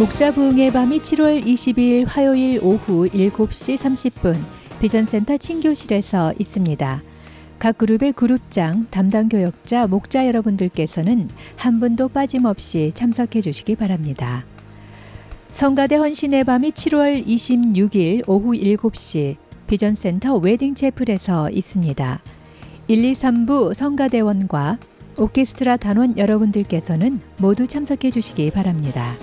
목자부흥의 밤이 7월 22일 화요일 오후 7시 30분 비전센터 친교실에서 있습니다. 각 그룹의 그룹장, 담당 교역자, 목자 여러분들께서는 한 분도 빠짐없이 참석해 주시기 바랍니다. 성가대 헌신의 밤이 7월 26일 오후 7시 비전센터 웨딩 채플에서 있습니다. 1, 2, 3부 성가대원과 오케스트라 단원 여러분들께서는 모두 참석해 주시기 바랍니다.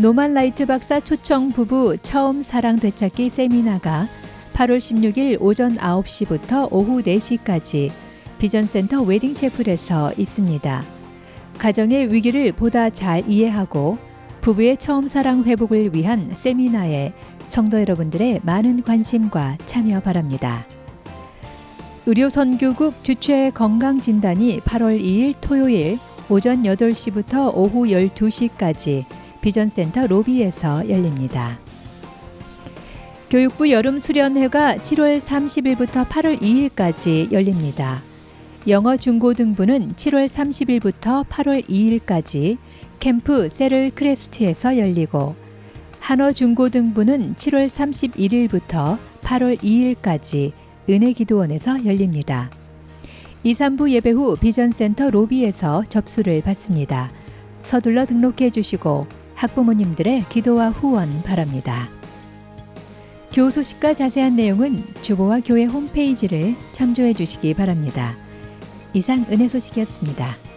노만 라이트 박사 초청 부부 처음 사랑 되찾기 세미나가 8월 16일 오전 9시부터 오후 4시까지 비전센터 웨딩 채플에서 있습니다. 가정의 위기를 보다 잘 이해하고 부부의 처음 사랑 회복을 위한 세미나에 성도 여러분들의 많은 관심과 참여 바랍니다. 의료선교국 주최 건강진단이 8월 2일 토요일 오전 8시부터 오후 12시까지 비전센터 로비에서 열립니다. 교육부 여름 수련회가 7월 30일부터 8월 2일까지 열립니다. 영어 중고등부는 7월 30일부터 8월 2일까지 캠프 세를 크레스트에서 열리고 한어 중고등부는 7월 31일부터 8월 2일까지 은혜 기도원에서 열립니다. 2, 3부 예배 후 비전센터 로비에서 접수를 받습니다. 서둘러 등록해 주시고 학부모님들의 기도와 후원 바랍니다. 교우 소식과 자세한 내용은 주보와 교회 홈페이지를 참조해 주시기 바랍니다. 이상 은혜 소식이었습니다.